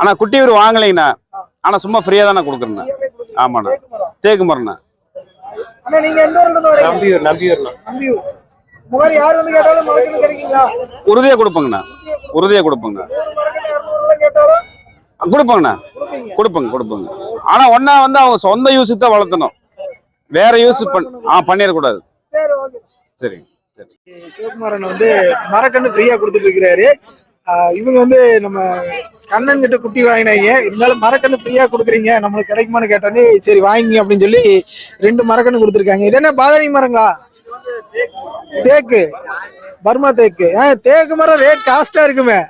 ஆனா குட்டி இவர் வாங்கலைங்கண்ணா. ஆனா சும்மா ஃப்ரீயா தானே கொடுக்குறேண்ணா. ஆமாண்ணா. தேக்கு மரம். தேக்கு மரண்ணா அண்ணா நீங்க எந்த ஊர்ல இருந்து வரீங்க? நம்பியூர் நம்பியூர்ண்ணா நம்பியூர். இந்த மாதிரி யார் வந்து கேட்டாலும் மரக்கண்ணு கிடைக்குங்களா உறுதியா கொடுப்பேங்கண்ணா. உறுதியா கொடுப்பேங்க. நூறு மரக்கண்ணு இரநூறுல கேட்டாலும் கொடுப்பேங்கண்ணா. கொடுப்பீங்க. கொடுப்பேங்க கொடுப்பேங்க. ஆனா ஒன்னா வந்து அவங்க சொந்த யூஸுக்கு தான் வளர்த்தணும். வேற யூஸ் பண் ஆ பண்ணிடக்கூடாது. சரி ஓகே. சரி சரி சிவகுமாரன் வந்து மரக்கண்ணு ஃப்ரீயா கொடுத்துட்டு இருக்கிறாரு. இவங்க வந்து நம்ம கண்ணன் கிட்ட குட்டி வாங்கினாங்க. இருந்தாலும் மரக்கண்ணு ஃப்ரீயா கொடுக்குறீங்க. நம்மளுக்கு கிடைக்குமான்னு கேட்டோன்னே சரி வாங்கிங்க அப்படின்னு சொல்லி ரெண்டு மரக்கண்ணு கொடுத்துருக்காங்க. இது என்ன பாதணி மரங்களா? தேக்கு. பர்மா தேக்கு. ஆ தேக்கு மரம் ரேட் காஸ்டா இருக்குமே.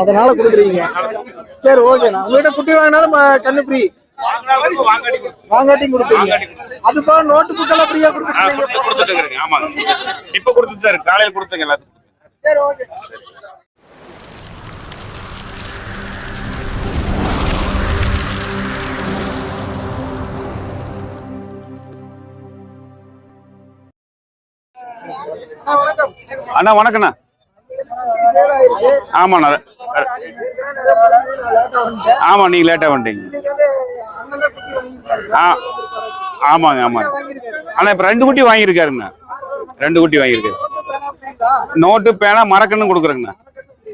அதனால கொடுக்குறீங்க. சரி ஓகேண்ணா உங்ககிட்ட குட்டி வாங்கினாலும் கண்ணு ஃப்ரீ வாங்காட்டியும் கொடுப்பீங்க. அது போக நோட்டு புக்கெல்லாம் ஃப்ரீயா கொடுக்குறீங்க கொடுத்துட்டு இருக்கிறேங்க ஆமாங்க இப்ப கொடுத்துட்டு இருக்கு காலையில கொடுத்துங்க எல்லாத்துக்கும். சரி ஓகே. அண்ணா, வணக்கண்ணா. ஆமாண்ணா. ஆமா நீங்க லேட்டா வந்துட்டீங்க இன்னைக்கு வந்து அண்ணன் தான் குட்டி வாங்கியிருக்காரு. ஆ ஆமாங்க ஆமாங்க. வாங்கியிருக்காரு. ஆனா இப்ப ரெண்டு குட்டி வாங்கியிருக்காருங்கண்ணா. ரெண்டு குட்டி வாங்கியிருக்காரு. நோட்டு பேனா மரக்கண்ணு கொடுக்குறேங்கண்ணா.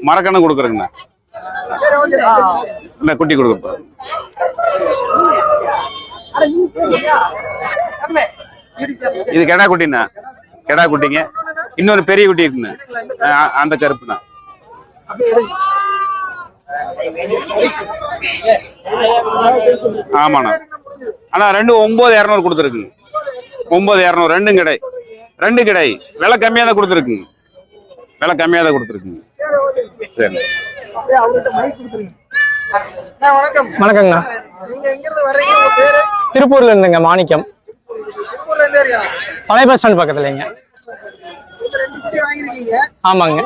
மரக்கண்ணு கொடுக்குறேங்கண்ணா. சரி குட்டி கொடுக்குறப்ப இது கெடா குட்டிண்ணா. கெடா குட்டிங்க. இன்னொரு பெரிய குட்டி இருக்குண்ணா. அந்த கருப்புண்ணா. ஆமாண்ணா. அண்ணா ரெண்டு ஒன்பது இரநூறு கொடுத்துருக்குங்க. ஒன்பது இரநூறு ரெண்டும் கிடை. ரெண்டு கிடை. விலை கம்மியாக தான் கொடுத்துருக்குங்க. விலை கம்மியாக தான் கொடுத்துருக்குங்க. சரி, வணக்கங்கண்ணா. நீங்க எங்க இருந்து வர்றீங்க? உங்க பேரு? திருப்பூர்ல இருந்துங்க மாணிக்கம். பழைய பஸ் ஸ்டாண்ட் பக்கத்துலங்க ஆமாங்க.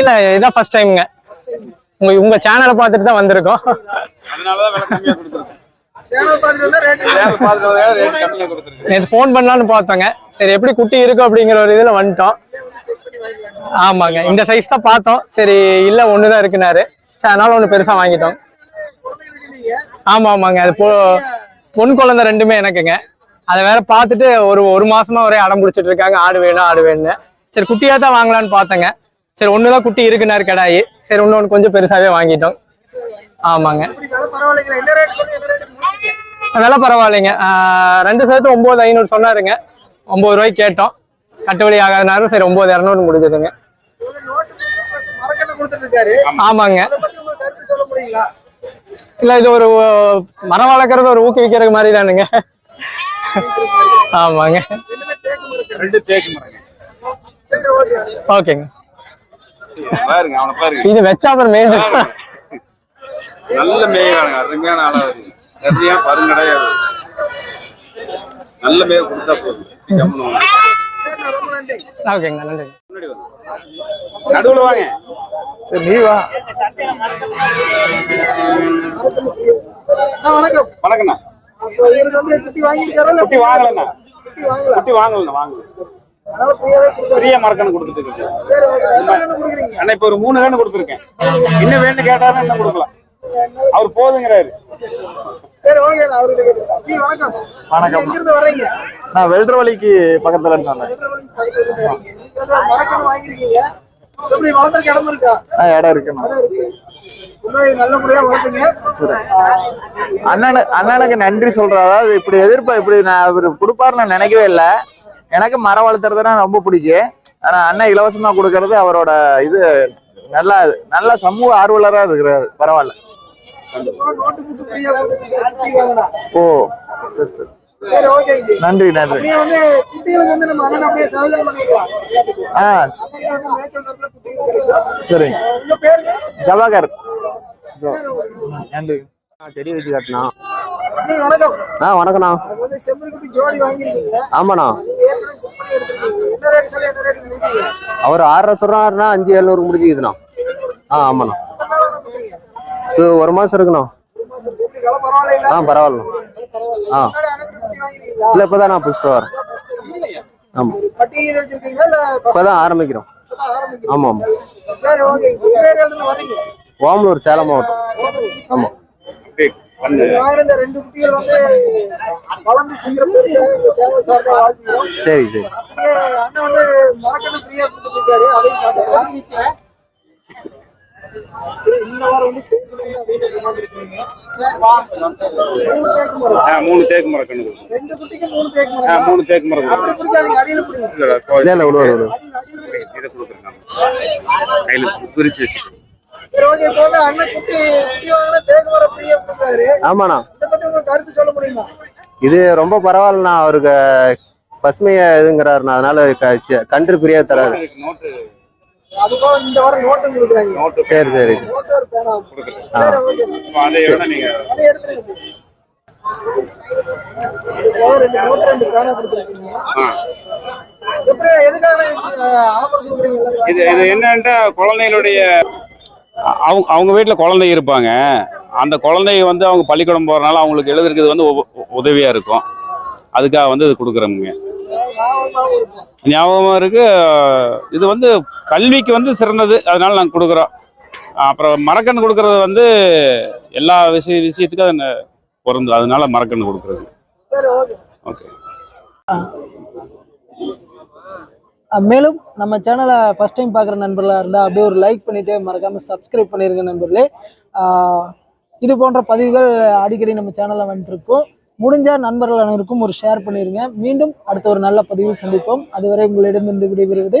இல்ல இதான் ஃபர்ஸ்ட் டைம்ங்க உங்க உங்க சேனலை பார்த்துட்டு தான் வந்திருக்கோம் நேற்று ஃபோன் பண்ணலான்னு பார்த்தோங்க. சரி எப்படி குட்டி இருக்கும் அப்படிங்கிற ஒரு இதுல வந்துட்டோம். ஆமாங்க. இந்த சைஸ் தான் பார்த்தோம். சரி இல்ல ஒன்று தான் இருக்குனாரு. சரி அதனால ஒன்று பெருசா வாங்கிட்டோம். குழந்தைகளுக்கு நீங்க ஆமா ஆமாங்க அது பொ பொன் குழந்தை ரெண்டுமே எனக்குங்க. அதை வேற பார்த்துட்டு ஒரு ஒரு மாசமா ஒரே அடம் பிடிச்சிட்டு இருக்காங்க. ஆடு வேணும் ஆடு வேணும்னு சரி குட்டியா தான் வாங்கலாம்னு பார்த்தேங்க. சரி ஒன்று தான் குட்டி இருக்குனாரு கடாயி. சரி இன்னொன்று கொஞ்சம் பெருசாவே வாங்கிட்டோம். ஆமாங்க. விலை பரவாயில்லைங்க. ரெண்டு சேர்த்து ஒன்பது ஐநூறு சொன்னாருங்க. ஒன்பது ரூபாய்க்கு கேட்டோம். கட்டுப்படி ஆகாதனாலும் சரி ஒன்பது இரநூறு முடிஞ்சதுங்க. ஆமாங்க. இல்ல இது ஒரு மரம் வளர்க்குறது ஒரு ஊக்குவிக்கிற மாதிரி தானுங்க. ஆமாங்க. ஓகேங்க. இது வச்சா அப்புறம் மேய்ஞ்சு நல்ல அருமையான ஆளா இருக்கு சரியா பருங்கடையாது நல்ல மேய் கொடுத்தா போதும். ஓகேங்க நன்றி. நடுவுல வாங்க. சரி நீ வா. வணக்கம். வணக்கண்ணா அப்போ இவருக்கு வந்து குட்டி வாங்கியிருக்காரா இல்ல குட்டி வாங்கலண்ணா. குட்டி வாங்கல. குட்டி வாங்கலண்ணா வாங்கல. பெரிய மரக்கண்ணு கொடுத்துட்டு கொடுக்குறீங்க. அண்ணா இப்ப ஒரு மூணு கண்ணு கொடுத்துருக்கேன். இன்னும் வேணும் கேட்டாலும் இன்னும் கொடுக்கலாம். அவர் போதுங்கிறாரு. சரி ஓகே அவர்கிட்ட வணக்கம். வணக்கம். இருந்து வர்றீங்க? நான் வெல்றவழிக்கு பக்கத்துல இருந்து வாங்கியிருக்கீங்க? எப்படி வளர்த்துறக்கு இடம் இருக்கா? இடம் இருக்கு. அண்ணனுக்கு நன்றி சொல்றேன். அதாவது இப்படி எதிர்ப்பா இப்படி நான் அவர் கொடுப்பாரு நான் நினைக்கவே இல்லை. எனக்கு மரம் வளர்த்துறதுனா ரொம்ப பிடிக்கும். ஆனா அண்ணன் இலவசமா கொடுக்கறது அவரோட இது. நல்லா நல்ல சமூக ஆர்வலரா இருக்கிறாரு. பரவாயில்ல. ஓ சரி சரி. சரி ஓகே நன்றி நன்றி. அப்படியே வந்து குட்டிகளுக்கு வந்து நம்ம அண்ணன் அப்படியே சகஜம் பண்ணிக்கலாம். ஆ சரி. உங்க பேருங்க ஜவாகர். நன்றி. செடி வச்சு காட்டினா வணக்கம். ஆ ஜோடி வாங்கியிருக்கீங்க. ஆமாண்ணா. அவர் ஆறரை சொல்றாருன்னா அஞ்சு எழுநூறு முடிஞ்சுக்குதுண்ணா. ஆ ஆமாண்ணா. ஒரு மாசம் இருக்கணும் ஆ பரவாயில்ல. ஆ. இல்லை இப்போ தான் நான் புதுசா வரேன். ஆமாம் பட்டி ஆரம்பிக்கிறோம். ஆமாம் ஆமாம் ஓமலூர் சேலம் மாவட்டம். ஆமாம் சரி சரி. அண்ணன் வந்து இந்த வாரம் வந்து மூணு தேக்கு மரம் கண்ணு கொடுக்கும் ரெண்டு குட்டிக்கு மூணு தேக்கு ஆ, மரம் இல்ல, இதை கொடுத்துருக்காங்க கையில பிரிச்சு வச்சு சரி ஓகே இப்போ வந்து அண்ணன் குட்டி குட்டி வாங்கினா தேக்கு மரம் ஃப்ரீயா கொடுக்குறாரு. ஆமாண்ணா. இதை ரொம்ப பரவாயில்லண்ணா அவருக்கு பசுமையா இதுங்கிறாருண்ணா அதனால கன்று பிரியா தராரு. சரி சரி. இது இது என்னன்ட்டா குழந்தைகளுடைய அவங்க அவங்க வீட்டில் குழந்தை இருப்பாங்க. அந்த குழந்தைய வந்து அவங்க பள்ளிக்கூடம் போகிறனால அவங்களுக்கு எழுதுறதுக்கு வந்து உப- உதவியா இருக்கும். அதுக்காக வந்து இது கொடுக்குறோமுங்க. ஞாபகமாவும் இருக்கும் ஞாபகமா இருக்கு. இது வந்து கல்விக்கு வந்து சிறந்தது. அதனால நாங்கள் கொடுக்குறோம். அப்புறம் மரக்கன்று கொடுக்கறது வந்து எல்லா விஷய விஷயத்துக்கும் அது பொருந்தும். அதனால மரக்கன்று கொடுக்குறது. சரி ஓகே. மேலும் நம்ம சேனலை ஃபஸ்ட் டைம் பார்க்குற நண்பர்களாக இருந்தால் அப்படியே ஒரு லைக் பண்ணிவிட்டு மறக்காமல் சப்ஸ்கிரைப் பண்ணிருங்க நண்பர்களே. இது போன்ற பதிவுகள் அடிக்கடி நம்ம சேனலில் வந்துட்டுருக்கோம் முடிஞ்ச நண்பர்கள் அனைவருக்கும் ஒரு ஷேர் பண்ணிடுங்க மீண்டும் அடுத்த ஒரு நல்ல பதிவில் சந்திப்போம். அதுவரை உங்களிடமிருந்து விடைபெறுவது